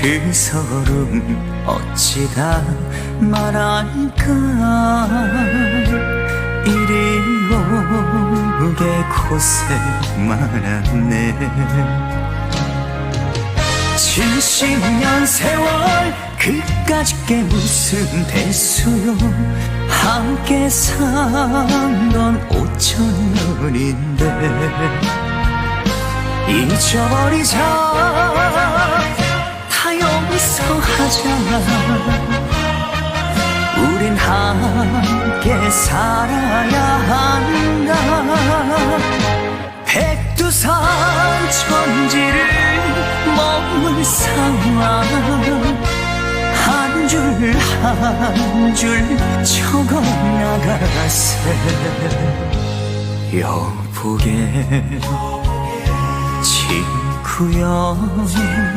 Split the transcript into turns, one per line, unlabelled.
그 서름 어찌다 말할까? 이리 오게 고생 많았네. 70년 세월 그까짓 게 무슨 대수요 함께 산 건 5천 년인데. 잊어버리자. 다 용서하자 우린 함께 살아야 한다. 백두산 천지를 몸을 삼아 한줄 한 줄 적어 나가세. 여보게 친구여